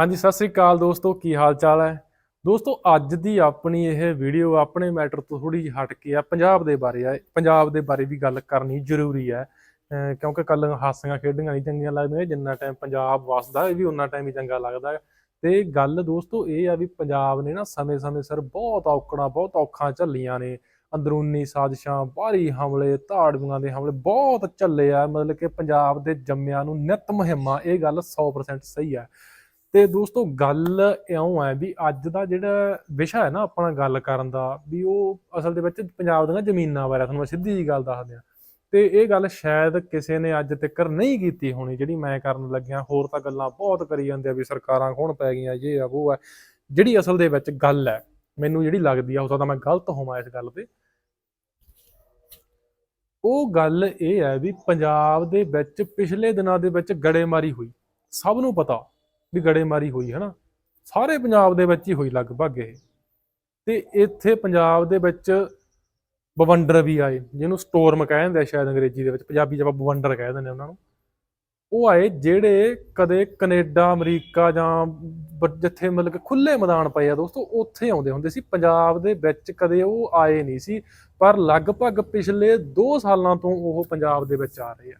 ਹਾਂਜੀ, ਸਤਿ ਸ੍ਰੀ ਅਕਾਲ ਦੋਸਤੋ, ਕੀ ਹਾਲ ਚਾਲ ਹੈ? ਦੋਸਤੋ, ਅੱਜ ਦੀ ਆਪਣੀ ਇਹ ਵੀਡੀਓ ਆਪਣੇ ਮੈਟਰ ਤੋਂ ਥੋੜੀ ਜਿਹੀ ਹਟ ਕੇ ਆ, ਪੰਜਾਬ ਦੇ ਬਾਰੇ ਆ, ਪੰਜਾਬ ਦੇ ਬਾਰੇ ਵੀ ਗੱਲ ਕਰਨੀ ਜ਼ਰੂਰੀ ਹੈ। ਕਿਉਂਕਿ ਕੱਲ ਹਾਸੀਆਂ ਖੇਡੀਆਂ ਨਹੀਂ ਚੰਗੀਆਂ ਲੱਗਦੀਆਂ, ਜਿੰਨਾ ਟਾਈਮ ਪੰਜਾਬ ਵਸਦਾ ਇਹ ਵੀ ਉਨਾ ਟਾਈਮ ਹੀ ਚੰਗਾ ਲੱਗਦਾ ਹੈ। ਤੇ ਗੱਲ ਦੋਸਤੋ, ਇਹ ਆ ਵੀ ਪੰਜਾਬ ਨੇ ਨਾ ਸਮੇਂ-ਸਮੇਂ ਸਿਰ ਬਹੁਤ ਔਕੜਾਂ, ਬਹੁਤ ਔਖਾਂ ਝੱਲੀਆਂ ਨੇ। ਅੰਦਰੂਨੀ ਸਾਜ਼ਿਸ਼ਾਂ ਬਾਹਰੀ ਹਮਲੇ, ਧਾੜਵੀਆਂ ਦੇ ਹਮਲੇ ਬਹੁਤ ਝੱਲੇ ਆ। ਮਤਲਬ ਕਿ ਪੰਜਾਬ ਦੇ ਜੰਮਿਆਂ ਨੂੰ ਨਿਤ ਮੁਹਿੰਮਾਂ, ਇਹ ਗੱਲ 100% ਸਹੀ ਹੈ। ਤੇ ਦੋਸਤੋ ਗੱਲ ਇਉਂ ਹੈ ਵੀ ਅੱਜ ਦਾ ਜਿਹੜਾ ਵਿਸ਼ਾ ਹੈ ਨਾ ਆਪਣਾ ਗੱਲ ਕਰਨ ਦਾ, ਵੀ ਉਹ ਅਸਲ ਦੇ ਵਿੱਚ ਪੰਜਾਬ ਦੀਆਂ ਜ਼ਮੀਨਾਂ ਬਾਰੇ ਤੁਹਾਨੂੰ ਮੈਂ ਸਿੱਧੀ ਜੀ ਗੱਲ ਦੱਸ ਦਿਆਂ। ਤੇ ਇਹ ਗੱਲ ਸ਼ਾਇਦ ਕਿਸੇ ਨੇ ਅੱਜ ਤੱਕ ਨਹੀਂ ਕੀਤੀ ਹੋਣੀ, ਜਿਹੜੀ ਮੈਂ ਕਰਨ ਲੱਗਿਆ, ਹੋਰ ਤਾਂ ਗੱਲਾਂ ਬਹੁਤ ਕਰੀ ਜਾਂਦੇ ਆ ਵੀ ਸਰਕਾਰਾਂ ਕੌਣ ਪੈ ਗਈਆਂ, ਇਹ ਆ, ਉਹ ਆ। ਜਿਹੜੀ ਅਸਲ ਦੇ ਵਿੱਚ ਗੱਲ ਹੈ, ਮੈਨੂੰ ਜਿਹੜੀ ਲੱਗਦੀ ਆ ਹੋ ਸਕਦਾ ਮੈਂ ਗਲਤ ਹੋਵਾਂ ਇਸ ਗੱਲ ਤੇ। ਉਹ ਗੱਲ ਇਹ ਹੈ ਵੀ ਪੰਜਾਬ ਦੇ ਵਿੱਚ ਪਿਛਲੇ ਦਿਨਾਂ ਦੇ ਵਿੱਚ ਗੜੇਮਾਰੀ ਹੋਈ, ਸਭ ਨੂੰ ਪਤਾ। ਵੀ ਗੜੇਮਾਰੀ ਹੋਈ ਹੈ ਨਾ ਸਾਰੇ ਪੰਜਾਬ ਦੇ ਵਿੱਚ ਹੀ ਹੋਈ ਲਗਭਗ ਇਹ। ਤੇ ਇੱਥੇ ਪੰਜਾਬ ਦੇ ਵਿੱਚ ਬਵੰਡਰ ਵੀ ਆਏ, ਜਿਹਨੂੰ ਸਟੋਰਮ ਕਹਿੰਦੇ ਆ ਸ਼ਾਇਦ ਅੰਗਰੇਜ਼ੀ ਦੇ ਵਿੱਚ, ਪੰਜਾਬੀ ਚ ਆਪਾਂ ਬਵੰਡਰ ਕਹਿ ਦਿੰਦੇ ਉਹਨਾਂ ਨੂੰ। ਉਹ ਆਏ ਜਿਹੜੇ ਕਦੇ ਕੈਨੇਡਾ, ਅਮਰੀਕਾ ਜਾਂ ਜਿੱਥੇ ਮਤਲਬ ਕਿ ਖੁੱਲੇ ਮੈਦਾਨ ਪਏ ਆ ਦੋਸਤੋ, ਉੱਥੇ ਆਉਂਦੇ ਹੁੰਦੇ ਸੀ। ਪੰਜਾਬ ਦੇ ਵਿੱਚ ਕਦੇ ਉਹ ਆਏ ਨਹੀਂ ਸੀ, ਪਰ ਲਗਭਗ ਪਿਛਲੇ 2 ਸਾਲਾਂ ਤੋਂ ਉਹ ਪੰਜਾਬ ਦੇ ਵਿੱਚ ਆ ਰਹੇ ਆ।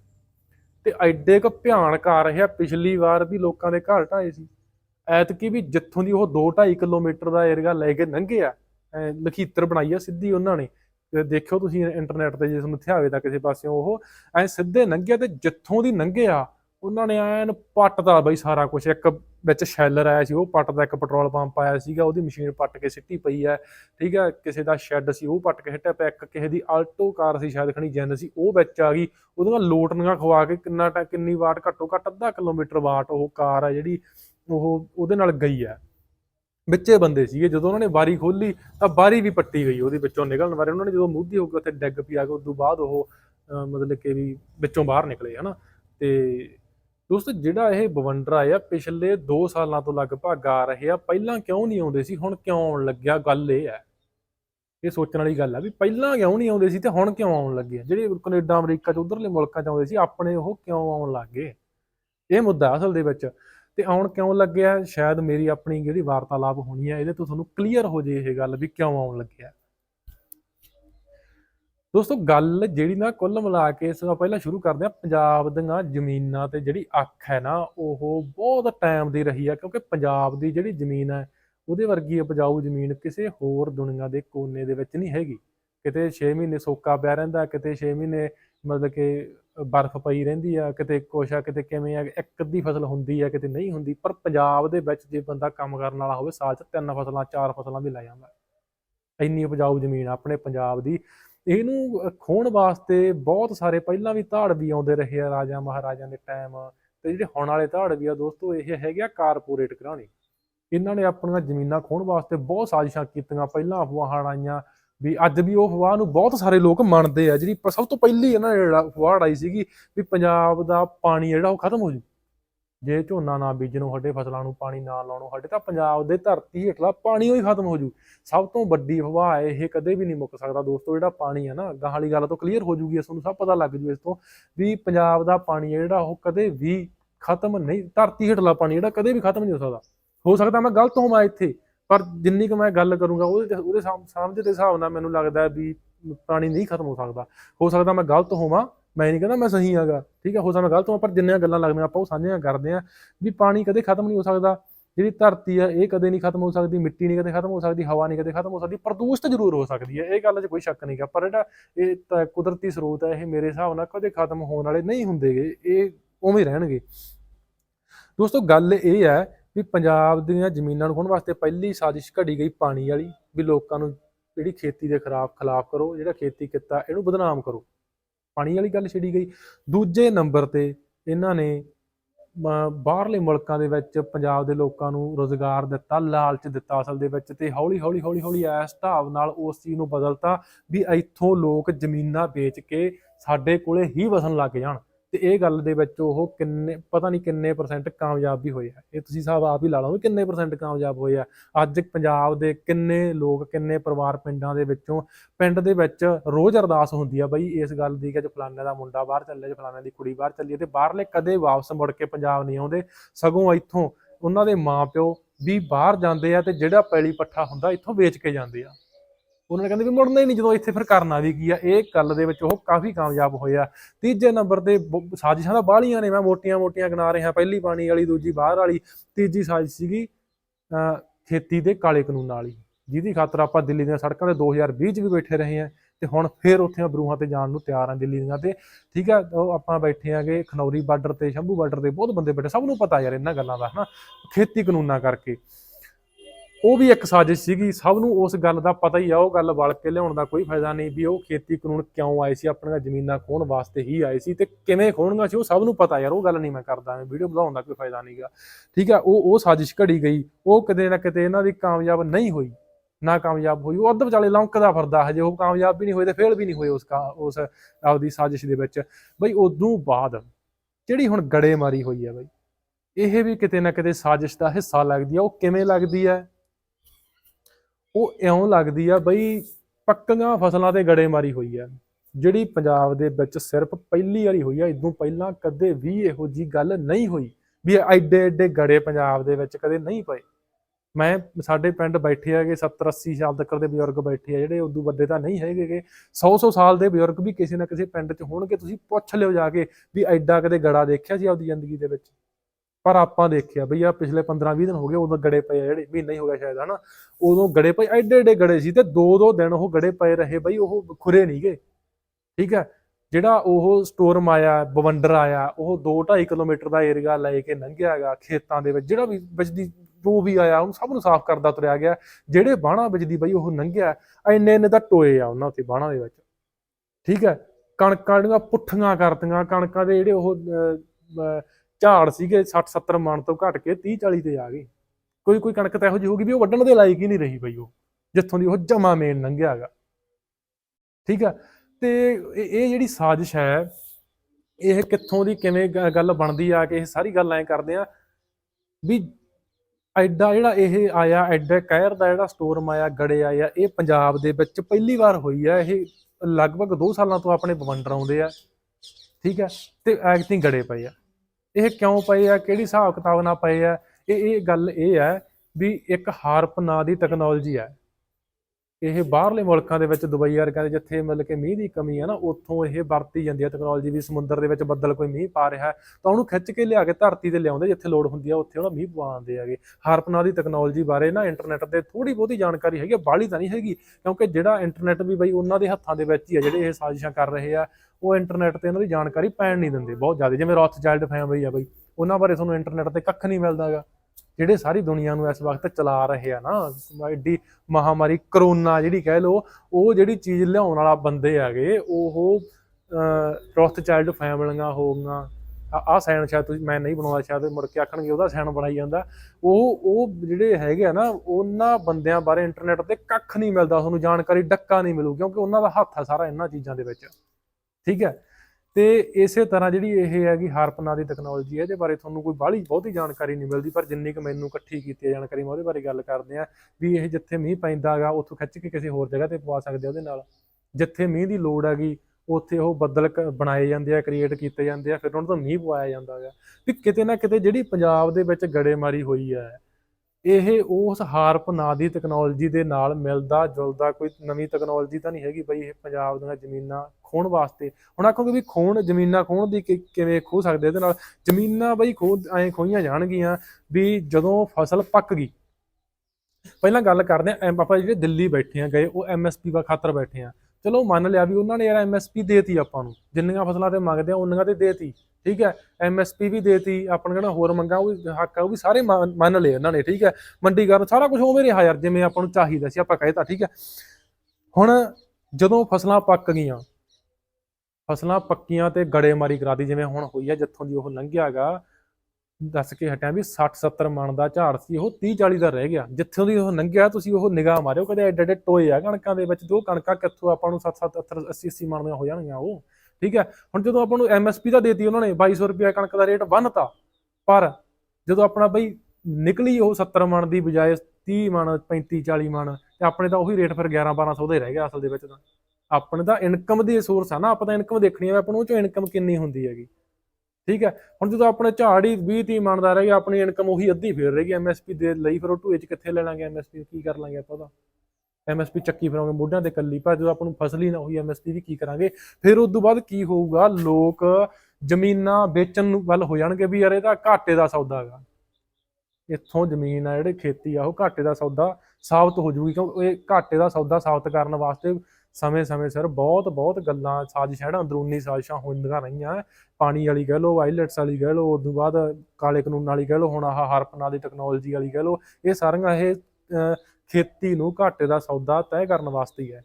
ਤੇ ਐਡੇ ਕੁ ਭਿਆਨਕ ਆ ਰਿਹਾ ਪਿਛਲੀ ਵਾਰ ਵੀ ਲੋਕਾਂ ਦੇ ਘਰ ਢਾਏ ਸੀ। ਐਤਕੀ ਵੀ ਜਿੱਥੋਂ ਦੀ ਉਹ 2.5 ਕਿਲੋਮੀਟਰ ਦਾ ਏਰੀਆ ਲੈ ਕੇ ਲੰਘੇ ਆ ਲਖੀਤਰ ਬਣਾਈ ਆ ਸਿੱਧੀ ਉਹਨਾਂ ਨੇ। ਦੇਖਿਓ ਤੁਸੀਂ ਇੰਟਰਨੈਟ ਤੇ ਜੇ ਤੁਹਾਨੂੰ ਥਿਆਵੇ ਤਾਂ ਕਿਸੇ ਪਾਸਿਓਂ ਉਹ ਐ ਸਿੱਧੇ ਲੰਘੇ ਤੇ ਜਿੱਥੋਂ ਦੀ ਲੰਘੇ ਆ ਉਹਨਾਂ ਨੇ ਐਨ ਪੱਟਦਾ ਬਈ ਸਾਰਾ ਕੁਝ ਇੱਕ ਵਿੱਚ ਸ਼ੈਲਰ ਆਇਆ ਸੀ, ਉਹ ਪੱਟਦਾ, ਇੱਕ ਪੈਟਰੋਲ ਪੰਪ ਆਇਆ ਸੀਗਾ, ਉਹਦੀ ਮਸ਼ੀਨ ਪੱਟ ਕੇ ਸਿੱਟੀ ਪਈ ਹੈ, ਠੀਕ ਹੈ, ਕਿਸੇ ਦਾ ਸ਼ੈੱਡ ਸੀ, ਉਹ ਪੱਟ ਕੇ ਸਿੱਟਿਆ ਪਿਆ, ਇੱਕ ਕਿਸੇ ਦੀ ਆਲਟੋ ਕਾਰ ਸੀ, ਸ਼ਾਇਦ ਖਣੀ ਜਿੰਦ ਸੀ, ਉਹ ਵਿੱਚ ਆ ਗਈ। ਉਹਦੀਆਂ ਲੋਟਨੀਆਂ ਖਵਾ ਕੇ ਕਿੰਨਾ ਟਾ ਕਿੰਨੀ ਵਾਟ, ਘੱਟੋ ਘੱਟ ਅੱਧਾ ਕਿਲੋਮੀਟਰ ਵਾਟ ਉਹ ਕਾਰ ਆ ਜਿਹੜੀ, ਉਹ ਉਹਦੇ ਨਾਲ ਗਈ ਹੈ। ਵਿੱਚੇ ਬੰਦੇ ਸੀਗੇ, ਜਦੋਂ ਉਹਨਾਂ ਨੇ ਬਾਰੀ ਖੋਲੀ ਤਾਂ ਬਾਰੀ ਵੀ ਪੱਟੀ ਗਈ, ਉਹਦੇ ਵਿੱਚੋਂ ਨਿਕਲਣ ਬਾਰੇ। ਉਹਨਾਂ ਨੇ ਜਦੋਂ ਮੁੱਧੀ ਹੋ ਕੇ ਉੱਥੇ ਡੈਗ ਪਿਆ ਕੇ ਉਸ ਤੋਂ ਬਾਅਦ ਉਹ ਮਤਲਬ ਕਿ ਵੀ ਵਿੱਚੋਂ ਬਾਹਰ ਨਿਕਲੇ, ਹਨਾ? ਤੇ ਦੋਸਤੋ, ਜਿਹੜਾ ਇਹ ਬਵੰਡਰਾ ਆ, ਪਿਛਲੇ 2 ਸਾਲਾਂ ਤੋਂ ਲਗਭਗ ਆ ਰਹੇ ਆ। ਪਹਿਲਾਂ ਕਿਉਂ ਨਹੀਂ ਆਉਂਦੇ ਸੀ? ਹੁਣ ਕਿਉਂ ਆਉਣ ਲੱਗਿਆ? ਗੱਲ ਇਹ ਹੈ। ਇਹ ਸੋਚਣ ਵਾਲੀ ਗੱਲ ਆ ਵੀ ਪਹਿਲਾਂ ਕਿਉਂ ਨਹੀਂ ਆਉਂਦੇ ਸੀ ਤੇ ਹੁਣ ਕਿਉਂ ਆਉਣ ਲੱਗੇ ਆ? ਜਿਹੜੇ ਕੈਨੇਡਾ, ਅਮਰੀਕਾ ਚ, ਉਧਰਲੇ ਮੁਲਕਾਂ ਚ ਆਉਂਦੇ ਸੀ, ਆਪਣੇ ਉਹ ਕਿਉਂ ਆਉਣ ਲੱਗ ਗਏ? ਇਹ ਮੁੱਦਾ ਅਸਲ ਦੇ ਵਿੱਚ ਤੇ ਆਉਣ ਕਿਉਂ ਲੱਗਿਆ? ਸ਼ਾਇਦ ਮੇਰੀ ਆਪਣੀ ਜਿਹੜੀ ਵਾਰਤਾਲਾਪ ਹੋਣੀ ਹੈ ਇਹਦੇ ਤੋਂ ਤੁਹਾਨੂੰ ਕਲੀਅਰ ਹੋ ਜੇ ਇਹ ਗੱਲ ਵੀ ਕਿਉਂ ਆਉਣ ਲੱਗਿਆ। ਦੋਸਤੋ, ਗੱਲ ਜਿਹੜੀ ਨਾ ਕੁੱਲ ਮਿਲਾ ਕੇ ਇਸ ਤੋਂ ਪਹਿਲਾਂ ਸ਼ੁਰੂ ਕਰਦੇ ਆ ਪੰਜਾਬ ਦੀਆਂ ਜ਼ਮੀਨਾਂ ਤੇ ਜਿਹੜੀ ਅੱਖ ਹੈ ਨਾ, ਉਹ ਬਹੁਤ ਟਾਈਮ ਦੀ ਰਹੀ ਆ, ਕਿਉਂਕਿ ਪੰਜਾਬ ਦੀ ਜਿਹੜੀ ਜ਼ਮੀਨ ਹੈ, ਉਹਦੇ ਵਰਗੀ ਉਪਜਾਊ ਜ਼ਮੀਨ ਕਿਸੇ ਹੋਰ ਦੁਨੀਆ ਦੇ ਕੋਨੇ ਦੇ ਵਿੱਚ ਨਹੀਂ ਹੈਗੀ। ਕਿਤੇ 6 ਮਹੀਨੇ ਸੋਕਾ ਪਿਆ ਰਹਿੰਦਾ, ਕਿਤੇ 6 ਮਹੀਨੇ ਮਤਲਬ ਕਿ ਬਰਫ਼ ਪਈ ਰਹਿੰਦੀ ਆ, ਕਿਤੇ ਕੁਛ ਆ, ਕਿਤੇ ਕਿਵੇਂ ਆ, ਇੱਕ ਅੱਧੀ ਫਸਲ ਹੁੰਦੀ ਆ, ਕਿਤੇ ਨਹੀਂ ਹੁੰਦੀ। ਪਰ ਪੰਜਾਬ ਦੇ ਵਿੱਚ ਜੇ ਬੰਦਾ ਕੰਮ ਕਰਨ ਵਾਲਾ ਹੋਵੇ, ਸਾਲ 'ਚ ਤਿੰਨ ਫਸਲਾਂ, ਚਾਰ ਫਸਲਾਂ ਵੀ ਲੈ ਜਾਂਦਾ। ਇੰਨੀ ਉਪਜਾਊ ਜ਼ਮੀਨ ਆਪਣੇ ਪੰਜਾਬ ਦੀ। ਇਹਨੂੰ ਖੋਣ ਵਾਸਤੇ ਬਹੁਤ ਸਾਰੇ, ਪਹਿਲਾਂ ਵੀ ਧਾੜ ਵੀ ਆਉਂਦੇ ਰਹੇ ਆ ਰਾਜਾ ਮਹਾਰਾਜਿਆਂ ਦੇ ਟਾਈਮ ਤੇ ਜਿਹੜੇ ਹੁਣ ਵਾਲੇ ਧਾੜ ਵੀ ਆ ਦੋਸਤੋ, ਇਹ ਹੈਗੇ ਆ ਕਾਰਪੋਰੇਟ ਘਰਾਣੇ। ਇਹਨਾਂ ਨੇ ਆਪਣੀਆਂ ਜ਼ਮੀਨਾਂ ਖੋਣ ਵਾਸਤੇ ਬਹੁਤ ਸਾਜ਼ਿਸ਼ਾਂ ਕੀਤੀਆਂ, ਪਹਿਲਾਂ ਅਫਵਾਹਾਂ ਆਈਆਂ ਵੀ ਅੱਜ ਵੀ ਉਹ ਅਫਵਾਹ ਨੂੰ ਬਹੁਤ ਸਾਰੇ ਲੋਕ ਮੰਨਦੇ ਆ। ਜਿਹੜੀ ਸਭ ਤੋਂ ਪਹਿਲੀ ਇਹਨਾਂ ਨੇ ਅਫਵਾਹ ਆਈ ਸੀਗੀ ਵੀ ਪੰਜਾਬ ਦਾ ਪਾਣੀ ਜਿਹੜਾ ਉਹ ਖਤਮ ਹੋ ਜੂ। ਜੇ ਝੋਨਾ ਨਾ ਬੀਜਣੋਂ, ਸਾਡੇ ਫਸਲਾਂ ਨੂੰ ਪਾਣੀ ਨਾ ਲਾਉਣੋਂ, ਸਾਡੇ ਤਾਂ ਪੰਜਾਬ ਦੇ ਧਰਤੀ ਹੇਠਲਾ ਪਾਣੀ ਹੀ ਖਤਮ ਹੋ ਜੂ। ਸਭ ਤੋਂ ਵੱਡੀ ਹਵਾ ਹੈ ਇਹ ਕਦੇ ਵੀ ਨਹੀਂ ਮੁੱਕ ਸਕਦਾ ਦੋਸਤੋ, ਜਿਹੜਾ ਪਾਣੀ ਹੈ ਨਾ ਗਾਹਾਂ ਵਾਲੀ ਗੱਲ ਤੋਂ ਕਲੀਅਰ ਹੋ ਜੂਗੀ ਤੁਹਾਨੂੰ ਸਭ ਪਤਾ ਲੱਗ ਜੂ ਇਸ ਤੋਂ ਵੀ ਪੰਜਾਬ ਦਾ ਪਾਣੀ ਹੈ ਜਿਹੜਾ, ਉਹ ਕਦੇ ਵੀ ਖਤਮ ਨਹੀਂ, ਧਰਤੀ ਹੇਠਲਾ ਪਾਣੀ ਜਿਹੜਾ, ਕਦੇ ਵੀ ਖਤਮ ਨਹੀਂ ਹੋ ਸਕਦਾ। ਹੋ ਸਕਦਾ ਮੈਂ ਗਲਤ ਹੋਵਾਂ ਇੱਥੇ, ਪਰ ਜਿੰਨੀ ਕੁ ਮੈਂ ਗੱਲ ਕਰੂੰਗਾ, ਉਹਦੇ ਉਹਦੇ ਸਾਮ- ਸਮਝ ਦੇ ਹਿਸਾਬ ਨਾਲ ਮੈਨੂੰ ਲੱਗਦਾ ਵੀ ਪਾਣੀ ਨਹੀਂ ਖਤਮ ਹੋ ਸਕਦਾ। ਹੋ ਸਕਦਾ ਮੈਂ ਗਲਤ ਹੋਵਾਂ ਮੈਂ ਨਹੀਂ ਕਹਿੰਦਾ ਮੈਂ ਸਹੀ ਹੈਗਾ ਠੀਕ ਹੈ ਹੋ ਸਕਦਾ ਗਲਤ ਹੋਵਾਂ, ਪਰ ਜਿੰਨੀਆਂ ਗੱਲਾਂ ਲੱਗਦੀਆਂ ਆਪਾਂ ਉਹ ਸਾਂਝੀਆਂ ਕਰਦੇ ਆਂ ਵੀ ਪਾਣੀ ਕਦੇ ਖਤਮ ਨਹੀਂ ਹੋ ਸਕਦਾ, ਜਿਹੜੀ ਧਰਤੀ ਆ, ਇਹ ਕਦੇ ਨਹੀਂ ਖਤਮ ਹੋ ਸਕਦੀ, ਮਿੱਟੀ ਨਹੀਂ ਕਦੇ ਖਤਮ ਹੋ ਸਕਦੀ, ਹਵਾ ਨਹੀਂ ਕਦੇ ਖਤਮ ਹੋ ਸਕਦੀ, ਪ੍ਰਦੂਸ਼ਿਤ ਜ਼ਰੂਰ ਹੋ ਸਕਦੀ ਹੈ ਇਹ ਗੱਲ 'ਚ ਕੋਈ ਸ਼ੱਕ ਨਹੀਂਗਾ ਪਰ ਜਿਹੜਾ ਇਹ ਤਾਂ ਕੁਦਰਤੀ ਸਰੋਤ ਹੈ ਇਹ ਮੇਰੇ ਹਿਸਾਬ ਨਾਲ ਕਦੇ ਖਤਮ ਹੋਣ ਵਾਲੇ ਨਹੀਂ ਹੁੰਦੇਗੇ, ਇਹ ਉਵੇਂ ਰਹਿਣਗੇ। ਦੋਸਤੋ, ਗੱਲ ਇਹ ਹੈ ਵੀ ਪੰਜਾਬ ਦੀਆਂ ਜ਼ਮੀਨਾਂ ਨੂੰ ਖੋਣ ਵਾਸਤੇ ਪਹਿਲੀ ਸਾਜ਼ਿਸ਼ ਘੜੀ ਗਈ ਪਾਣੀ ਵਾਲੀ, ਵੀ ਲੋਕਾਂ ਨੂੰ ਜਿਹੜੀ ਖੇਤੀ ਦੇ ਖਿਲਾਫ ਖਿਲਾਫ ਕਰੋ, ਜਿਹੜਾ ਖੇਤੀ ਕੀਤਾ, ਇਹਨੂੰ ਬਦਨਾਮ ਕਰੋ। ਪਾਣੀ ਵਾਲੀ ਗੱਲ ਛਿੜੀ ਗਈ। ਦੂਜੇ ਨੰਬਰ ਤੇ ਇਹਨਾਂ ਨੇ ਮ- ਬਾਹਰਲੇ ਮੁਲਕਾਂ ਦੇ ਵਿੱਚ ਪੰਜਾਬ ਦੇ ਲੋਕਾਂ ਨੂੰ ਰੋਜ਼ਗਾਰ ਦਿੱਤਾ, ਲਾਲਚ ਦਿੱਤਾ ਅਸਲ ਦੇ ਵਿੱਚ ਤੇ ਹੌਲੀ ਹੌਲੀ ਹੌਲੀ ਹੌਲੀ ਇਸ ਢਾਬ ਨਾਲ ਉਸ ਚੀਜ਼ ਨੂੰ ਬਦਲਤਾ ਵੀ ਇੱਥੋਂ ਲੋਕ ਜ਼ਮੀਨਾਂ ਵੇਚ ਕੇ ਸਾਡੇ ਕੋਲੇ ਹੀ ਵਸਣ ਲੱਗ ਜਾਣ। ਤੇ ਇਹ ਗੱਲ ਦੇ ਵਿੱਚ ਉਹ ਕਿੰਨੇ, ਪਤਾ ਨਹੀਂ ਕਿੰਨੇ ਪਰਸੈਂਟ ਕਾਮਯਾਬ ਵੀ ਹੋਏ ਆ। ਇਹ ਤੁਸੀਂ ਹਿਸਾਬ ਆਪ ਹੀ ਲਾ ਲਓ ਵੀ ਕਿੰਨੇ ਪਰਸੈਂਟ ਕਾਮਯਾਬ ਹੋਏ ਆ। ਅੱਜ ਪੰਜਾਬ ਦੇ ਕਿੰਨੇ ਲੋਕ, ਕਿੰਨੇ ਪਰਿਵਾਰ ਪਿੰਡਾਂ ਦੇ ਵਿੱਚੋਂ ਪਿੰਡ ਦੇ ਵਿੱਚ ਰੋਜ਼ ਅਰਦਾਸ ਹੁੰਦੀ ਆ ਬਈ ਇਸ ਗੱਲ ਦੀ ਕਿ ਅੱਜ ਫਲਾਣੇ ਦਾ ਮੁੰਡਾ ਬਾਹਰ ਚੱਲਿਆ ਜੇ ਫਲਾਣੇ ਦੀ ਕੁੜੀ ਬਾਹਰ ਚੱਲੀ ਹੈ ਤੇ ਬਾਹਰਲੇ ਕਦੇ ਵਾਪਸ ਮੁੜ ਕੇ ਪੰਜਾਬ ਨਹੀਂ ਆਉਂਦੇ। ਸਗੋਂ ਇੱਥੋਂ ਉਹਨਾਂ ਦੇ ਮਾਪਿਓ ਵੀ ਬਾਹਰ ਜਾਂਦੇ ਆ ਤੇ ਜਿਹੜਾ ਪੈਲੀ ਪੱਠਾ ਹੁੰਦਾ ਇੱਥੋਂ ਵੇਚ ਕੇ ਜਾਂਦੇ ਆ। ਉਹਨਾਂ ਨੇ ਕਹਿੰਦੇ ਵੀ ਮੁੜਨਾ ਹੀ ਨਹੀਂ, ਜਦੋਂ ਇੱਥੇ ਫਿਰ ਕਰਨਾ ਵੀ ਕੀ ਆ? ਇਹ ਗੱਲ ਦੇ ਵਿੱਚ ਉਹ ਕਾਫੀ ਕਾਮਯਾਬ ਹੋਏ ਆ। ਤੀਜੇ ਨੰਬਰ ਤੇ ਬ- ਸਾਜ਼ਿਸ਼ਾਂ ਤਾਂ ਬਾਹਲੀਆਂ ਨੇ, ਮੈਂ ਮੋਟੀਆਂ ਮੋਟੀਆਂ ਗਿਣਾ ਰਿਹਾ, ਪਹਿਲੀ ਪਾਣੀ ਵਾਲੀ, ਦੂਜੀ ਬਾਹਰ ਵਾਲੀ, ਤੀਜੀ ਸਾਜ਼ਿਸ਼ ਸੀਗੀ, ਅਹ, ਖੇਤੀ ਦੇ ਕਾਲੇ ਕਾਨੂੰਨਾਂ ਵਾਲੀ। ਜਿਹਦੀ ਖਾਤਰ ਆਪਾਂ ਦਿੱਲੀ ਦੀਆਂ ਸੜਕਾਂ ਤੇ 2020 ਚ ਵੀ ਬੈਠੇ ਰਹੇ ਆ ਤੇ ਹੁਣ ਫੇਰ ਉੱਥੇ ਬਰੂਹਾਂ ਤੇ ਜਾਣ ਨੂੰ ਤਿਆਰ ਆ ਦਿੱਲੀ ਦੀਆਂ ਤੇ। ਠੀਕ ਆ, ਉਹ ਆਪਾਂ ਬੈਠੇ ਆਗੇ ਖਨੌਰੀ ਬਾਰਡਰ ਤੇ, ਸ਼ੰਭੂ ਬਾਰਡਰ ਤੇ, ਬਹੁਤ ਬੰਦੇ ਬੈਠੇ, ਸਭ ਨੂੰ ਪਤਾ ਯਾਰ ਇਹਨਾਂ ਗੱਲਾਂ ਦਾ, ਹਨਾ? ਖੇਤੀ ਕਾਨੂੰਨਾਂ ਕਰਕੇ। ਉਹ ਵੀ ਇੱਕ ਸਾਜ਼ਿਸ਼ ਸੀਗੀ, ਸਭ ਨੂੰ ਉਸ ਗੱਲ ਦਾ ਪਤਾ ਹੀ ਆ, ਉਹ ਗੱਲ ਵਲ ਕੇ ਲਿਆਉਣ ਦਾ ਕੋਈ ਫਾਇਦਾ ਨਹੀਂ ਵੀ ਉਹ ਖੇਤੀ ਕਾਨੂੰਨ ਕਿਉਂ ਆਏ ਸੀ, ਆਪਣੀਆਂ ਜ਼ਮੀਨਾਂ ਖੋਣ ਵਾਸਤੇ ਹੀ ਆਏ ਸੀ ਤੇ ਕਿਵੇਂ ਖੋਣਗਾ ਸੀ, ਉਹ ਸਭ ਨੂੰ ਪਤਾ ਯਾਰ, ਉਹ ਗੱਲ ਨਹੀਂ ਮੈਂ ਕਰਦਾ ਮੈਂ ਵੀਡੀਓ ਬਣਾਉਣ ਦਾ ਕੋਈ ਫਾਇਦਾ ਨਹੀਂਗਾ। ਠੀਕ ਆ, ਉਹ ਉਹ ਸਾਜ਼ਿਸ਼ ਘੜੀ ਗਈ, ਉਹ ਕਿਤੇ ਨਾ ਕਿਤੇ ਇਹਨਾਂ ਦੀ ਕਾਮਯਾਬ ਨਹੀਂ ਹੋਈ, ਨਾ ਕਾਮਯਾਬ ਹੋਈ, ਉਹ ਅੱਧ ਵਿਚਾਲੇ ਲੰਕਦਾ ਫਿਰਦਾ ਹਜੇ, ਉਹ ਕਾਮਯਾਬ ਵੀ ਨਹੀਂ ਹੋਏ ਤੇ ਫੇਲ ਵੀ ਨਹੀਂ ਹੋਏ ਉਸ ਕਾ- ਉਸ ਆਪਦੀ ਸਾਜ਼ਿਸ਼ ਦੇ ਵਿੱਚ। ਬਈ ਉਦੋਂ ਬਾਅਦ ਜਿਹੜੀ ਹੁਣ ਗੜੇ ਮਾਰੀ ਹੋਈ ਹੈ ਬਈ, ਇਹ ਵੀ ਕਿਤੇ ਨਾ ਕਿਤੇ ਸਾਜ਼ਿਸ਼ ਦਾ ਹਿੱਸਾ ਲੱਗਦੀ ਆ, ਉਹ ਕਿਵੇਂ ਲੱਗਦੀ ਹੈ ਉਹ ਇਉਂ ਲੱਗਦੀ ਆ ਬਈ ਪੱਕੀਆਂ ਫਸਲਾਂ ਤੇ ਗੜੇਮਾਰੀ ਹੋਈ ਆ। ਜਿਹੜੀ ਪੰਜਾਬ ਦੇ ਵਿੱਚ ਸਿਰਫ ਪਹਿਲੀ ਵਾਰੀ ਹੋਈ ਆ ਇਦੋਂ ਪਹਿਲਾਂ ਕਦੇ ਵੀ ਇਹੋ ਜੀ ਗੱਲ ਨਹੀਂ ਹੋਈ ਵੀ ਐਡੇ ਐਡੇ ਗੜੇ ਪੰਜਾਬ ਦੇ ਵਿੱਚ ਕਦੇ ਨਹੀਂ ਪਏ। ਮੈਂ ਸਾਡੇ ਪਿੰਡ ਬੈਠੇ ਹੈਗੇ 70 80 ਸਾਲ ਤੱਕ ਦੇ ਬਜ਼ੁਰਗ ਬੈਠੇ ਆ ਜਿਹੜੇ ਉਦੋਂ ਵੱਡੇ ਤਾਂ ਨਹੀਂ ਹੈਗੇਗੇ 100 100 ਸਾਲ ਦੇ ਬਜ਼ੁਰਗ ਵੀ ਕਿਸੇ ਨਾ ਕਿਸੇ ਪਿੰਡ 'ਚ ਹੋਣਗੇ, ਤੁਸੀਂ ਪੁੱਛ ਲਿਓ ਜਾ ਕੇ ਵੀ ਐਡਾ ਕਦੇ ਗੜਾ ਦੇਖਿਆ ਸੀ ਆਪਦੀ ਜ਼ਿੰਦਗੀ ਦੇ ਵਿੱਚ? ਪਰ ਆਪਾਂ ਦੇਖਿਆ ਬਈ ਆ ਪਿਛਲੇ 15 20 ਦਿਨ ਹੋ ਗਏ ਉਦੋਂ ਗੜੇ ਪਏ ਆ ਜਿਹੜੇ, ਮਹੀਨਾ ਹੀ ਹੋ ਗਿਆ ਸ਼ਾਇਦ, ਹਨਾ? ਉਦੋਂ ਗੜੇ ਪਏ, ਐਡੇ ਐਡੇ ਗੜੇ ਸੀ ਤੇ ਦੋ ਦੋ ਦਿਨ ਉਹ ਗੜੇ ਪਏ ਰਹੇ ਬਈ, ਉਹ ਖੁਰੇ ਨਹੀਂ ਗਏ। ਠੀਕ ਹੈ? ਜਿਹੜਾ ਉਹ ਸਟੋਰਮ ਆਇਆ, ਬਵੰਡਰ ਆਇਆ, ਉਹ 2.5 ਕਿਲੋਮੀਟਰ ਦਾ ਏਰੀਆ ਲੈ ਕੇ ਲੰਘਿਆ ਹੈਗਾ ਖੇਤਾਂ ਦੇ ਵਿੱਚ, ਜਿਹੜਾ ਵੀ ਬਿਜਲੀ, ਜੋ ਵੀ ਆਇਆ, ਉਹਨੂੰ ਸਭ ਨੂੰ ਸਾਫ਼ ਕਰਦਾ ਤੁਰਿਆ ਗਿਆ। ਜਿਹੜੇ ਬਾਣਾ ਬਿਜਲੀ ਬਈ, ਉਹ ਲੰਘਿਆ ਇੰਨੇ ਇੰਨੇ ਤਾਂ ਟੋਏ ਆ ਉਹਨਾਂ ਉੱਤੇ ਬਾਣਾ ਦੇ ਵਿੱਚ। ਠੀਕ ਹੈ? ਕਣਕਾਂ ਜਿਹੜੀਆਂ ਪੁੱਠੀਆਂ ਕਰਤੀਆਂ, ਕਣਕਾਂ ਦੇ ਜਿਹੜੇ ਉਹ ਝਾੜ ਸੀਗੇ 60 70 ਮਣ ਤੋਂ ਘਟ ਕੇ 30 40 ਤੇ ਆ ਗਏ। ਕੋਈ ਕੋਈ ਕਣਕ ਤਾਂ ਇਹੋ ਜਿਹੀ ਹੋਗੀ ਵੀ ਉਹ ਵੱਢਣ ਦੇ ਲਾਇਕ ਹੀ ਨਹੀਂ ਰਹੀ ਬਈ ਉਹ, ਜਿੱਥੋਂ ਦੀ ਉਹ ਜਮਾ ਮੇਨ ਲੰਘਿਆ ਹੈਗਾ। ਠੀਕ ਆ? ਤੇ ਇਹ ਜਿਹੜੀ ਸਾਜ਼ਿਸ਼ ਹੈ, ਇਹ ਕਿੱਥੋਂ ਦੀ ਕਿਵੇਂ ਗ- ਗੱਲ ਬਣਦੀ ਆ ਕਿ ਇਹ ਸਾਰੀ ਗੱਲ ਐ ਕਰਦੇ ਆ ਵੀ ਐਡਾ ਜਿਹੜਾ ਇਹ ਆਇਆ, ਐਡਾ ਕਹਿਰ ਦਾ ਜਿਹੜਾ ਸਟੋਰਮ ਆਇਆ, ਗੜੇ ਆ ਇਹ ਪੰਜਾਬ ਦੇ ਵਿੱਚ ਪਹਿਲੀ ਵਾਰ ਹੋਈ ਆ, ਇਹ ਲਗਭਗ 2 ਸਾਲਾਂ ਤੋਂ ਆਪਣੇ ਬਵੰਡਰ ਆਉਂਦੇ ਆ। ਠੀਕ ਹੈ ਤੇ ਐਕਟਿੰਗ ਗੜੇ ਪਏ ਆ। ਇਹ ਕਿਉਂ ਪਏ ਆ? ਕਿਹੜੀ ਹਿਸਾਬ ਕਿਤਾਬ ਨਾਲ ਪਏ ਆ? ਇਹ ਇਹ ਗੱਲ ਇਹ ਹੈ ਵੀ ਇੱਕ ਹਾਰਪ ਨਾਂ ਦੀ ਟੈਕਨੋਲੋਜੀ ਹੈ। ਇਹ ਬਾਹਰਲੇ ਮੁਲਕਾਂ ਦੇ ਵਿੱਚ ਦੁਬਈ ਵਰਗਾਂ ਦੇ ਜਿੱਥੇ ਮਤਲਬ ਕਿ ਮੀਂਹ ਦੀ ਕਮੀ ਹੈ ਨਾ, ਉੱਥੋਂ ਇਹ ਵਰਤੀ ਜਾਂਦੀ ਹੈ ਟੈਕਨੋਲੋਜੀ ਵੀ ਸਮੁੰਦਰ ਦੇ ਵਿੱਚ ਬੱਦਲ ਕੋਈ ਮੀਂਹ ਪਾ ਰਿਹਾ ਤਾਂ ਉਹਨੂੰ ਖਿੱਚ ਕੇ ਲਿਆ ਕੇ ਧਰਤੀ ਤੇ ਲਿਆਉਂਦੇ, ਜਿੱਥੇ ਲੋੜ ਹੁੰਦੀ ਹੈ ਉੱਥੇ ਉਹਦਾ ਮੀਂਹ ਪਵਾਉਂਦੇ ਹੈਗੇ। ਹਾਰਪ ਨਾਂ ਦੀ ਟੈਕਨੋਲੋਜੀ ਬਾਰੇ ਨਾ ਇੰਟਰਨੈਟ ਤੇ ਥੋੜੀ ਬਹੁਤੀ ਜਾਣਕਾਰੀ ਹੈਗੀ ਬਾਹਲੀ ਤਾਂ ਨਹੀਂ ਹੈਗੀ, ਕਿਉਂਕਿ ਜਿਹੜਾ ਇੰਟਰਨੈਟ ਵੀ ਬਈ ਉਹਨਾਂ ਦੇ ਹੱਥਾਂ ਦੇ ਵਿੱਚ ਹੀ ਆ ਜਿਹੜੇ ਇਹ ਸਾਜ਼ਿਸ਼ਾਂ ਕਰ ਰਹੇ ਆ, ਉਹ ਇੰਟਰਨੈਟ ਤੇ ਇਹਨਾਂ ਦੀ ਜਾਣਕਾਰੀ ਪੈਣ ਨਹੀਂ ਦਿੰਦੇ, ਬਹੁਤ ਜ਼ਿਆਦਾ, ਜਿਵੇਂ ਰੌਥ ਚਾਈਲਡ ਫੈਮਿਲੀ ਆ ਬਈ, ਉਹਨਾਂ ਬਾਰੇ ਤੁਹਾਨੂੰ ਇੰਟਰਨੈਟ ਤੇ ਕੱਖ ਨਹੀਂ ਮਿਲਦਾਗਾ ਜਿਹੜੇ ਸਾਰੀ ਦੁਨੀਆ ਨੂੰ ਇਸ ਵਕਤ ਚਲਾ ਰਹੇ ਆ ਨਾ, ਐਡੀ ਮਹਾਮਾਰੀ, ਕਰੋਨਾ ਜਿਹੜੀ ਕਹਿ ਲਓ, ਉਹ ਜਿਹੜੀ ਚੀਜ਼ ਲਿਆਉਣ ਵਾਲਾ ਬੰਦੇ ਹੈਗੇ, ਉਹ ਰੋਥ ਚਾਈਲਡ ਫੈਮਲੀਆਂ ਹੋ ਗਈਆਂ। ਆ ਸਾਈਨ ਸ਼ਾਇਦ ਤੁਸੀਂ, ਮੈਂ ਨਹੀਂ ਬਣਾਉਂਦਾ, ਸ਼ਾਇਦ ਮੁੜ ਕੇ ਆਖਣਗੇ, ਉਹਦਾ ਸਾਈਨ ਬਣਾਈ ਜਾਂਦਾ। ਉਹ ਉਹ ਜਿਹੜੇ ਹੈਗੇ ਆ ਨਾ, ਉਹਨਾਂ ਬੰਦਿਆਂ ਬਾਰੇ ਇੰਟਰਨੈਟ ਤੇ ਕੱਖ ਨਹੀਂ ਮਿਲਦਾ, ਤੁਹਾਨੂੰ ਜਾਣਕਾਰੀ ਡੱਕਾ ਨਹੀਂ ਮਿਲੂ, ਕਿਉਂਕਿ ਉਹਨਾਂ ਦਾ ਹੱਥ ਆ ਸਾਰਾ ਇਹਨਾਂ ਚੀਜ਼ਾਂ ਦੇ ਵਿੱਚ। ਠੀਕ ਹੈ? ਤੇ ਇਸੇ ਤਰ੍ਹਾਂ ਜਿਹੜੀ ਇਹ ਹੈਗੀ ਹਾਰਪਨਾ ਦੀ ਟੈਕਨੋਲੋਜੀ ਇਹਦੇ ਬਾਰੇ ਤੁਹਾਨੂੰ ਕੋਈ ਬਾਹਲੀ ਬਹੁਤੀ ਜਾਣਕਾਰੀ ਨਹੀਂ ਮਿਲਦੀ, ਪਰ ਜਿੰਨੀ ਕੁ ਮੈਨੂੰ ਇਕੱਠੀ ਕੀਤੀ ਹੈ ਜਾਣਕਾਰੀ, ਮੈਂ ਉਹਦੇ ਬਾਰੇ ਗੱਲ ਕਰਦੇ ਆ ਵੀ ਇਹ ਜਿੱਥੇ ਮੀਂਹ ਪੈਂਦਾਗਾ ਉੱਥੋਂ ਖਿੱਚ ਕੇ ਕਿਸੇ ਹੋਰ ਜਗ੍ਹਾ ਤੇ ਪਵਾ ਸਕਦੇ ਆ ਉਹਦੇ ਨਾਲ। ਜਿੱਥੇ ਮੀਂਹ ਦੀ ਲੋੜ ਹੈਗੀ, ਉੱਥੇ ਉਹ ਬੱਦਲ ਕ- ਬਣਾਏ ਜਾਂਦੇ ਆ ਕ੍ਰੀਏਟ ਕੀਤੇ ਜਾਂਦੇ ਆ, ਫਿਰ ਉਹਨਾਂ ਤੋਂ ਮੀਂਹ ਪਵਾਇਆ ਜਾਂਦਾ ਹੈਗਾ। ਵੀ ਕਿਤੇ ਨਾ ਕਿਤੇ ਜਿਹੜੀ ਪੰਜਾਬ ਦੇ ਵਿੱਚ ਗੜੇਮਾਰੀ ਹੋਈ ਹੈ ਇਹ ਉਸ ਹਾਰਪ ਨਾਂ ਦੀ ਟੈਕਨੋਲੋਜੀ ਦੇ ਨਾਲ ਮਿਲਦਾ ਜੁਲਦਾ ਕੋਈ ਨਵੀਂ ਟੈਕਨੋਲੋਜੀ ਤਾਂ ਨਹੀਂ ਹੈਗੀ ਬਈ ਇਹ ਪੰਜਾਬ ਦੀਆਂ ਜ਼ਮੀਨਾਂ ਖੋਣ ਵਾਸਤੇ। ਹੁਣ ਆਖੋਗੇ ਵੀ ਖੋਣ ਜ਼ਮੀਨਾਂ ਖੋਣ ਦੀ ਕਿ- ਕਿਵੇਂ ਖੋ ਸਕਦੇ ਇਹਦੇ ਨਾਲ ਜ਼ਮੀਨਾਂ ਬਈ ਖੋ ਐਂ ਖੋਈਆਂ ਜਾਣਗੀਆਂ ਵੀ ਜਦੋਂ ਫਸਲ ਪੱਕ ਗਈ। ਪਹਿਲਾਂ ਗੱਲ ਕਰਦੇ ਆ ਐਮ ਆਪਾਂ ਜਿਹੜੇ ਦਿੱਲੀ ਬੈਠੇ ਆ, ਗਏ, ਉਹ ਐਮਐਸਪੀ ਦਾ ਖਾਤਰ ਬੈਠੇ ਆ। ਚਲੋ ਮੰਨ ਲਿਆ ਵੀ ਉਹਨਾਂ ਨੇ ਯਾਰ ਐਮਐਸਪੀ ਦੇਤੀ ਆਪਾਂ ਨੂੰ, ਜਿੰਨੀਆਂ ਫਸਲਾਂ ਤੇ ਮੰਗਦੇ ਆ ਉਨੀਆਂ ਤੇ ਦੇਤੀ, ਠੀਕ ਹੈ? ਐਮਐਸਪੀ ਵੀ ਦੇਤੀ, ਆਪਾਂ ਨੂੰ ਕਿਹੜਾ ਹੋਰ ਮੰਗਾ, ਉਹ ਵੀ ਹੱਕ ਆ, ਉਹ ਵੀ ਸਾਰੇ ਮੰਨ ਲਏ ਉਹਨਾਂ ਨੇ, ਠੀਕ ਹੈ? ਮੰਡੀਕਰਨ ਸਾਰਾ ਕੁਝ ਉਵੇਂ ਰਿਹਾ ਯਾਰ, ਜਿਵੇਂ ਆਪਾਂ ਨੂੰ ਚਾਹੀਦਾ ਸੀ, ਆਪਾਂ ਕਹਿਤਾ, ਠੀਕ ਹੈ? ਹੁਣ ਜਦੋਂ ਫਸਲਾਂ ਪੱਕ ਗਈਆਂ, ਫਸਲਾਂ ਪੱਕੀਆਂ ਤੇ ਗੜੇਮਾਰੀ ਕਰਾਤੀ, ਜਿਵੇਂ ਹੁਣ ਹੋਈ ਆ, ਜਿੱਥੋਂ ਦੀ ਉਹ ਲੰਘਿਆਗਾ ਦੱਸ ਕੇ ਹਟਿਆ ਵੀ 60 70 ਮਣ ਦਾ ਝਾੜ ਸੀ, ਉਹ 30 40 ਦਾ ਰਹਿ ਗਿਆ। ਜਿੱਥੋਂ ਦੀ ਉਹ ਲੰਘਿਆ ਤੁਸੀਂ ਉਹ ਨਿਗਾਹ ਮਾਰਿਓ ਕਦੇ ਐਡੇ ਐਡੇ ਟੋਏ ਆ ਕਣਕਾਂ ਦੇ ਵਿੱਚ, ਜੋ ਕਣਕਾਂ ਕਿੱਥੋਂ ਆਪਾਂ ਨੂੰ 7 7 80 80 ਮਣ ਦੀਆਂ ਹੋ ਜਾਣਗੀਆਂ ਉਹ। ਠੀਕ ਹੈ, ਹੁਣ ਜਦੋਂ ਆਪਾਂ ਨੂੰ ਐਮਐਸਪੀ ਦਾ ਦੇਤੀ ਉਹਨਾਂ ਨੇ 2200 ਰੁਪਏ ਕਣਕ ਦਾ ਰੇਟ ਬੰਨਤਾ ਪਰ ਜਦੋਂ ਆਪਣਾ ਬਈ ਨਿਕਲੀ ਉਹ 70 ਮਣ ਦੀ ਬਜਾਏ 30 ਮਣ 35 40 ਮਣ, ਤੇ ਆਪਣੇ ਤਾਂ ਉਹੀ ਰੇਟ ਫਿਰ 11 1200 ਦਾ ਹੀ ਰਹਿ ਗਿਆ ਅਸਲ ਦੇ ਵਿੱਚ ਤਾਂ। ਆਪਣੇ ਤਾਂ ਇਨਕਮ ਦੀ ਸੋਰਸ ਆ ਨਾ, ਆਪਾਂ ਤਾਂ ਇਨਕਮ ਦੇਖਣੀ ਆ, ਆਪਾਂ ਨੂੰ ਉਹ ਚੋਂ ਇਨਕਮ ਕਿੰਨੀ ਹੁੰਦੀ ਹੈਗੀ। ਠੀਕ ਹੈ? ਹੁਣ ਜਦੋਂ ਆਪਣੇ ਝਾੜ ਹੀ 20 30 ਮੰਨਦਾ ਰਹਿ ਆਪਣੀ ਇਨਕਮ ਉਹੀ ਅੱਧੀ ਫੇਰ ਰਹੇਗੀ ਐਮਐਸਪੀ ਦੇ ਲਈ ਫਿਰ ਉਹ ਢੂਏ ਚ ਕਿੱਥੇ ਲੈ ਲਾਂਗੇ ਐਮਐਸਪੀ ਕੀ ਕਰ ਲਾਂਗੇ ਆਪਾਂ ਉਹਦਾ? ਐਮਐਸਪੀ ਚੱਕੀ ਫਿਰਾਂਗੇ, ਮੋਢਿਆਂ ਤੇ ਕੱਲੀ, ਪਰ ਜਦੋਂ ਆਪਾਂ ਨੂੰ ਫਸਲ ਹੀ ਨਾ ਹੋਈ ਐਮਐਸਪੀ ਦੀ, ਕੀ ਕਰਾਂਗੇ? ਫਿਰ ਉਸ ਤੋਂ ਬਾਅਦ ਕੀ ਹੋਊਗਾ? ਲੋਕ ਜ਼ਮੀਨਾਂ ਵੇਚਣ ਨੂੰ ਵੱਲ ਹੋ ਜਾਣਗੇ ਵੀ ਯਾਰ ਇਹ ਤਾਂ ਘਾਟੇ ਦਾ ਸੌਦਾ ਹੈਗਾ। ਇੱਥੋਂ ਜ਼ਮੀਨ ਆ ਜਿਹੜੇ ਖੇਤੀ ਆ, ਉਹ ਘਾਟੇ ਦਾ ਸੌਦਾ ਸਾਬਤ ਹੋ ਜੂਗੀ ਕਿਉਂਕਿ ਇਹ ਘਾਟੇ ਦਾ ਸੌਦਾ ਸਾਬਤ ਕਰਨ ਵਾਸਤੇ ਸਮੇਂ-ਸਮੇਂ ਸਿਰ ਬਹੁਤ ਬਹੁਤ ਗੱਲਾਂ, ਸਾਜਿਸ਼ ਹੈ ਅੰਦਰੂਨੀ ਸਾਜ਼ਿਸ਼ਾਂ ਹੁੰਦੀਆਂ ਰਹੀਆਂ। ਪਾਣੀ ਵਾਲੀ ਕਹਿ ਲਓ ਆਈਲੈਟਸ ਵਾਲੀ ਕਹਿ ਲਓ ਉਸ ਤੋਂ ਬਾਅਦ ਕਾਲੇ ਕਾਨੂੰਨ ਵਾਲੀ ਕਹਿ ਲਓ, ਹੁਣ ਆਹ ਹਰਪ ਨਾਲ ਟੈਕਨੋਲੋਜੀ ਵਾਲੀ ਕਹਿ ਲਓ, ਇਹ ਸਾਰੀਆਂ ਇਹ ਖੇਤੀ ਨੂੰ ਘਾਟੇ ਦਾ ਸੌਦਾ ਤੈਅ ਕਰਨ ਵਾਸਤੇ ਹੈ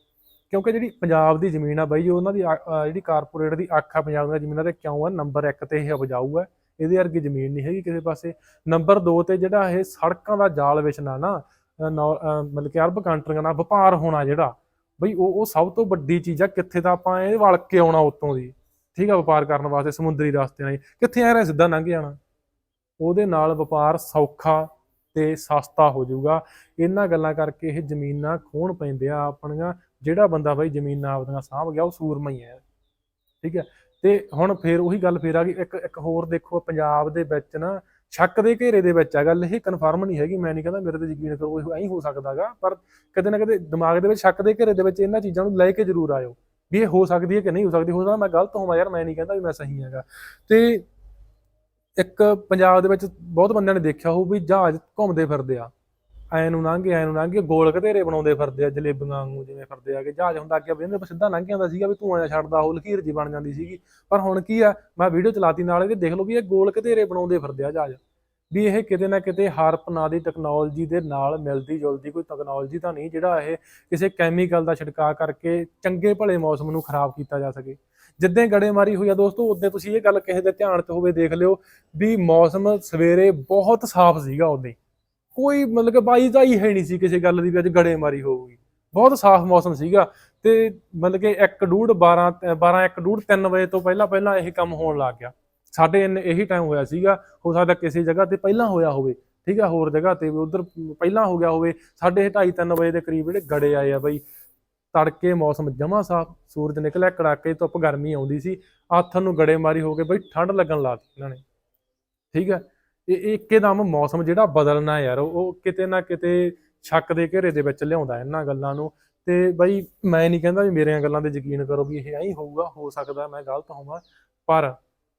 ਕਿਉਂਕਿ ਜਿਹੜੀ ਪੰਜਾਬ ਦੀ ਜ਼ਮੀਨ ਆ ਬਾਈ ਜੀ ਉਹਨਾਂ ਦੀ ਅ- ਜਿਹੜੀ ਕਾਰਪੋਰੇਟ ਦੀ ਅੱਖ ਆ ਪੰਜਾਬ ਦੀਆਂ ਜ਼ਮੀਨਾਂ ਤੇ ਕਿਉਂ ਆ? ਨੰਬਰ 1 ਤੇ ਇਹ ਉਪਜਾਊ ਹੈ। ਇਹਦੇ ਵਰਗੀ ਜ਼ਮੀਨ ਨਹੀਂ ਹੈਗੀ ਕਿਸੇ ਪਾਸੇ। ਨੰਬਰ 2 ਤੇ ਜਿਹੜਾ ਇਹ ਸੜਕਾਂ ਦਾ ਜਾਲ ਵਿਛਣਾ ਨਾ ਮਤਲਬ ਕਿ ਅਰਬ ਕੰਟਰੀਆਂ ਨਾਲ ਵਪਾਰ ਹੋਣਾ ਜਿਹੜਾ ਬਈ ਉਹ ਉਹ ਸਭ ਤੋਂ ਵੱਡੀ ਚੀਜ਼ ਆ, ਕਿੱਥੇ ਤਾਂ ਆਪਾਂ ਇਹ ਵਲ ਕੇ ਆਉਣਾ ਉਤੋਂ ਦੀ। ਠੀਕ ਆ, ਵਪਾਰ ਕਰਨ ਵਾਸਤੇ, ਸਮੁੰਦਰੀ ਰਸਤੇ ਨਾਲ ਕਿੱਥੇ ਆ ਰਿਹਾ ਸਿੱਧਾ ਲੰਘ ਜਾਣਾ। ਉਹਦੇ ਨਾਲ ਵਪਾਰ ਸੌਖਾ ਤੇ ਸਸਤਾ ਹੋ ਜਾਊਗਾ। ਇਹਨਾਂ ਗੱਲਾਂ ਕਰਕੇ ਇਹ ਜ਼ਮੀਨਾਂ ਖੋਣ ਪੈਂਦੇ ਆ ਆਪਣੀਆਂ। ਜਿਹੜਾ ਬੰਦਾ ਬਾਈ ਜ਼ਮੀਨਾਂ ਆਪਦੀਆਂ ਸਾਂਭ ਗਿਆ, ਉਹ ਸੂਰਮਾ ਹੀ ਹੈ। ਠੀਕ ਹੈ ਤੇ ਹੁਣ ਫੇਰ ਉਹੀ ਗੱਲ ਫੇਰ ਆ ਗਈ। ਇੱਕ ਇੱਕ ਹੋਰ ਦੇਖੋ, ਪੰਜਾਬ ਦੇ ਵਿੱਚ ਨਾ ਸ਼ੱਕ ਦੇ ਘੇਰੇ ਦੇ ਵਿੱਚ ਆ ਗੱਲ, ਇਹ ਕਨਫਰਮ ਨਹੀਂ ਹੈਗੀ, ਮੈਂ ਨਹੀਂ ਕਹਿੰਦਾ ਮੇਰੇ ਤੇ ਯਕੀਨ ਕਰੋ, ਇਹ ਐਂ ਹੋ ਸਕਦਾਗਾ ਪਰ ਕਦੇ ਨਾ ਕਦੇ ਦਿਮਾਗ ਦੇ ਵਿੱਚ ਸ਼ੱਕ ਦੇ ਘੇਰੇ ਦੇ ਵਿੱਚ ਇਹਨਾਂ ਚੀਜ਼ਾਂ ਨੂੰ ਲੈ ਕੇ ਜ਼ਰੂਰ ਆਇਓ, ਵੀ ਇਹ ਹੋ ਸਕਦੀ ਹੈ ਕਿ ਨਹੀਂ ਹੋ ਸਕਦੀ, ਹੋ ਸਕਦਾ ਮੈਂ ਗਲਤ ਹੋਵਾਂ ਯਾਰ, ਮੈਂ ਨਹੀਂ ਕਹਿੰਦਾ ਵੀ ਮੈਂ ਸਹੀ ਹੈਗਾ ਤੇ ਇੱਕ ਪੰਜਾਬ ਦੇ ਵਿੱਚ ਬਹੁਤ ਬੰਦਿਆਂ ਨੇ ਦੇਖਿਆ ਹੋਊ ਵੀ ਜਹਾਜ਼ ਘੁੰਮਦੇ ਫਿਰਦੇ ਆ ਐ ਨੂੰ ਲੰਘੇ ਐ ਨੂੰ ਲੰਘੇ ਗੋਲ ਘਤੇਰੇ ਬਣਾਉਂਦੇ ਫਿਰਦੇ ਆ, ਜਲੇਬੀਆਂ ਵਾਂਗੂ ਜਿਵੇਂ ਫਿਰਦੇ ਆ ਕਿ ਜਹਾਜ਼ ਹੁੰਦਾ ਅੱਗੇ ਬੰਦੇ ਸਿੱਧਾ ਲੰਘ ਜਾਂਦਾ ਸੀਗਾ ਵੀ ਧੂਆਂ ਜਿਹਾ ਛੱਡਦਾ, ਉਹ ਲਕੀਰ ਜੀ ਬਣ ਜਾਂਦੀ ਸੀਗੀ। ਪਰ ਹੁਣ ਕੀ ਆ, ਮੈਂ ਵੀਡੀਓ ਚਲਾਤੀ ਨਾਲ ਇਹਦੇ, ਦੇਖ ਲਓ ਵੀ ਇਹ ਗੋਲ ਘਤੇਰੇ ਬਣਾਉਂਦੇ ਫਿਰਦੇ ਆ ਜਹਾਜ਼। ਵੀ ਇਹ ਕਿਤੇ ਨਾ ਕਿਤੇ ਹਾਰਪ ਨਾਂ ਦੀ ਟੈਕਨੋਲੋਜੀ ਦੇ ਨਾਲ ਮਿਲਦੀ ਜੁਲਦੀ, ਕੋਈ ਟੈਕਨੋਲੋਜੀ ਤਾਂ ਨਹੀਂ ਜਿਹੜਾ ਇਹ ਕਿਸੇ ਕੈਮੀਕਲ ਦਾ ਛਿੜਕਾਅ ਕਰਕੇ ਚੰਗੇ ਭਲੇ ਮੌਸਮ ਨੂੰ ਖਰਾਬ ਕੀਤਾ ਜਾ ਸਕੇ। ਜਿੱਦਾਂ ਗੜੇਮਾਰੀ ਹੋਈ ਆ ਦੋਸਤੋ, ਉਦੋਂ ਤੁਸੀਂ ਇਹ ਗੱਲ ਕਿਸੇ ਦੇ ਧਿਆਨ 'ਚ ਹੋਵੇ ਦੇਖ ਲਿਓ ਵੀ ਮੌਸਮ ਸਵੇਰੇ ਬਹੁਤ ਸਾਫ਼ ਸੀਗਾ ਉਦੋਂ ਕੋਈ ਮਤਲਬ ਕਿ ਬਾਈ ਦਾ ਹੀ ਹੈ ਨਹੀਂ ਸੀ ਕਿਸੇ ਗੱਲ ਦੀ ਵੀ ਅੱਜ ਗੜੇਮਾਰੀ ਹੋਊਗੀ। ਬਹੁਤ ਸਾਫ਼ ਮੌਸਮ ਸੀਗਾ ਤੇ ਮਤਲਬ ਕਿ 1 ਡੂਢ 12 12 1 ਡੂਢ 3 ਵਜੇ ਤੋਂ ਪਹਿਲਾਂ ਪਹਿਲਾਂ ਇਹ ਕੰਮ ਹੋਣ ਲੱਗ ਗਿਆ। ਸਾਡੇ ਇੰਨੇ ਇਹੀ ਟਾਈਮ ਹੋਇਆ ਸੀਗਾ, ਹੋ ਸਕਦਾ ਕਿਸੇ ਜਗ੍ਹਾ ਤੇ ਪਹਿਲਾਂ ਹੋਇਆ ਹੋਵੇ, ਠੀਕ ਆ, ਹੋਰ ਜਗ੍ਹਾ ਤੇ ਵੀ ਉਧਰ ਪਹਿਲਾਂ ਹੋ ਗਿਆ ਹੋਵੇ ਸਾਡੇ 2:30 3 ਵਜੇ ਦੇ ਕਰੀਬ ਜਿਹੜੇ ਗੜੇ ਆਏ ਆ ਬਈ, ਤੜਕੇ ਮੌਸਮ ਜਮਾ ਸਾਫ਼, ਸੂਰਜ ਨਿਕਲਿਆ, ਕੜਾਕੇ ਧੁੱਪ, ਗਰਮੀ ਆਉਂਦੀ ਸੀ ਆਥਨ ਨੂੰ ਗੜੇਮਾਰੀ ਹੋ ਕੇ ਬਈ ਠੰਡ ਲੱਗਣ ਲੱਗ ਪਈ ਇਹਨਾਂ ਨੇ। ਠੀਕ ਹੈ ਇਹ ਇੱਕਦਮ ਮੌਸਮ ਜਿਹੜਾ ਬਦਲਣਾ ਯਾਰ, ਉਹ ਕਿਤੇ ਨਾ ਕਿਤੇ ਸ਼ੱਕ ਦੇ ਘੇਰੇ ਦੇ ਵਿੱਚ ਲਿਆਉਂਦਾ ਇਹਨਾਂ ਗੱਲਾਂ ਨੂੰ। ਤੇ ਬਈ ਮੈਂ ਨਹੀਂ ਕਹਿੰਦਾ ਵੀ ਮੇਰੀਆਂ ਗੱਲਾਂ ਤੇ ਯਕੀਨ ਕਰੋ ਵੀ ਇਹ ਐਂ ਹੋਊਗਾ, ਹੋ ਸਕਦਾ ਮੈਂ ਗਲਤ ਹੋਵਾਂ, ਪਰ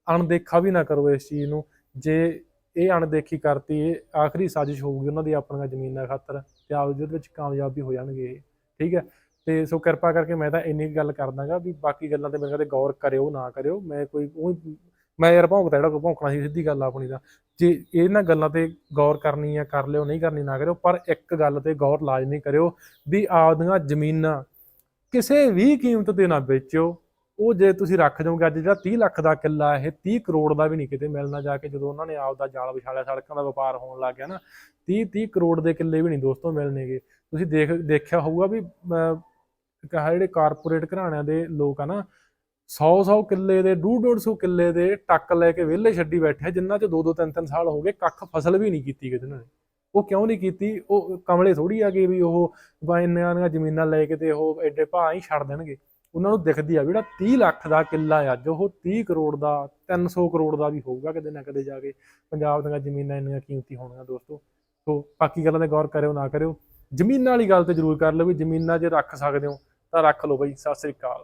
ਅਣਦੇਖਾ ਵੀ ਨਾ ਕਰੋ ਇਸ ਚੀਜ਼ ਨੂੰ। ਜੇ ਇਹ ਅਣਦੇਖੀ ਕਰਤੀ, ਇਹ ਆਖਰੀ ਸਾਜ਼ਿਸ਼ ਹੋਊਗੀ ਉਹਨਾਂ ਦੀ ਆਪਣੀਆਂ ਜ਼ਮੀਨਾਂ ਖਾਤਰ ਤੇ ਆਪ ਜਿਹਦੇ ਵਿੱਚ ਕਾਮਯਾਬ ਵੀ ਹੋ ਜਾਣਗੇ ਇਹ, ਠੀਕ ਹੈ? ਤੇ ਸੋ ਕਿਰਪਾ ਕਰਕੇ ਮੈਂ ਤਾਂ ਇੰਨੀ ਕੁ ਗੱਲ ਕਰਦਾਗਾ ਵੀ ਬਾਕੀ ਗੱਲਾਂ ਤੇ ਮੇਰੇ ਕਦੇ ਗੌਰ ਕਰਿਓ, ਨਾ ਕਰਿਓ। ਮੈਂ ਕੋਈ, ਉਹ ਮੈਂ ਯਾਰ ਭੌਂਕਦਾ ਜਿਹੜਾ ਕੋਈ ਭੌਂਕਣਾ ਸੀ ਸਿੱਧੀ ਗੱਲ ਆ ਆਪਣੀ ਦਾ ਜੇ ਇਹਨਾਂ ਗੱਲਾਂ ਤੇ ਗੌਰ ਕਰਨੀ ਆ ਕਰ ਲਿਓ ਨਹੀਂ ਕਰਨੀ ਨਾ ਕਰਿਓ ਪਰ ਇੱਕ ਗੱਲ ਤੇ ਗੌਰ ਲਾਜ਼ਮੀ ਕਰਿਓ ਵੀ ਆਪਦੀਆਂ ਜ਼ਮੀਨਾਂ ਕਿਸੇ ਵੀ ਕੀਮਤ ਤੇ ਨਾ ਵੇਚਿਓ। ਉਹ ਜੇ ਤੁਸੀਂ ਰੱਖ ਜਾਓਗੇ ਅੱਜ ਜਿਹੜਾ 30 ਲੱਖ ਦਾ ਕਿੱਲਾ ਇਹ 30 ਕਰੋੜ ਦਾ ਵੀ ਨਹੀਂ ਕਿਤੇ ਮਿਲਣਾ ਜਾ ਕੇ ਜਦੋਂ ਉਹਨਾਂ ਨੇ ਆਪ ਦਾ ਜਾਲ ਵਿਛਾਲਿਆ ਸੜਕਾਂ ਦਾ ਵਪਾਰ ਹੋਣ ਲੱਗ ਗਿਆ ਨਾ 30 30 ਕਰੋੜ ਦੇ ਕਿੱਲੇ ਵੀ ਨਹੀਂ ਦੋਸਤੋ ਮਿਲਣਗੇ। ਤੁਸੀਂ ਦੇਖ ਦੇਖਿਆ ਹੋਊਗਾ ਵੀ ਅਹ, ਜਿਹੜੇ ਕਾਰਪੋਰੇਟ ਘਰਾਣਿਆਂ ਦੇ ਲੋਕ ਆ ਨਾ 100 100 ਕਿੱਲੇ ਦੇ 1.5 150 ਕਿੱਲੇ ਦੇ ਟੱਕ ਲੈ ਕੇ ਵਿਹਲੇ ਛੱਡੀ ਬੈਠੇ ਆ, ਜਿਨ੍ਹਾਂ ਚ 2 2 3 3 ਸਾਲ ਹੋ ਗਏ ਕੱਖ ਫਸਲ ਵੀ ਨਹੀਂ ਕੀਤੀ ਕਿਤੇ ਉਹਨਾਂ ਨੇ। ਉਹ ਕਿਉਂ ਨਹੀਂ ਕੀਤੀ? ਉਹ ਕਮਲੇ ਥੋੜੀ ਆ ਗਏ ਵੀ ਉਹ ਬਾਇਨਾਂ ਦੀਆਂ ਜ਼ਮੀਨਾਂ ਲੈ ਕੇ ਤੇ ਉਹ ਐਡੇ ਭਾਅ ਹੀ ਛੱਡ ਦੇਣਗੇ। ਉਹਨਾਂ ਨੂੰ ਦਿਖਦੀ ਆ ਵੀ ਜਿਹੜਾ 30 ਲੱਖ ਦਾ ਕਿੱਲਾ ਆ ਅੱਜ ਉਹ 30 ਕਰੋੜ ਦਾ 300 ਕਰੋੜ ਦਾ ਵੀ ਹੋਊਗਾ ਕਿਤੇ ਨਾ ਕਿਤੇ ਜਾ ਕੇ। ਪੰਜਾਬ ਦੀਆਂ ਜ਼ਮੀਨਾਂ ਇੰਨੀਆਂ ਕੀਮਤੀ ਹੋਣਗੀਆਂ ਦੋਸਤੋ। ਸੋ ਬਾਕੀ ਗੱਲਾਂ ਤੇ ਗੌਰ ਕਰਿਓ ਨਾ ਕਰਿਓ। ਜ਼ਮੀਨਾਂ ਵਾਲੀ ਗੱਲ ਤੇ ਜ਼ਰੂਰ ਕਰ ਲਓ ਵੀ ਜ਼ਮੀਨਾਂ ਜੇ ਰੱਖ ਸਕਦੇ ਹੋ ਤਾਂ ਰੱਖ ਲਓ ਬਈ। ਸਤਿ ਸ੍ਰੀ ਅਕਾਲ।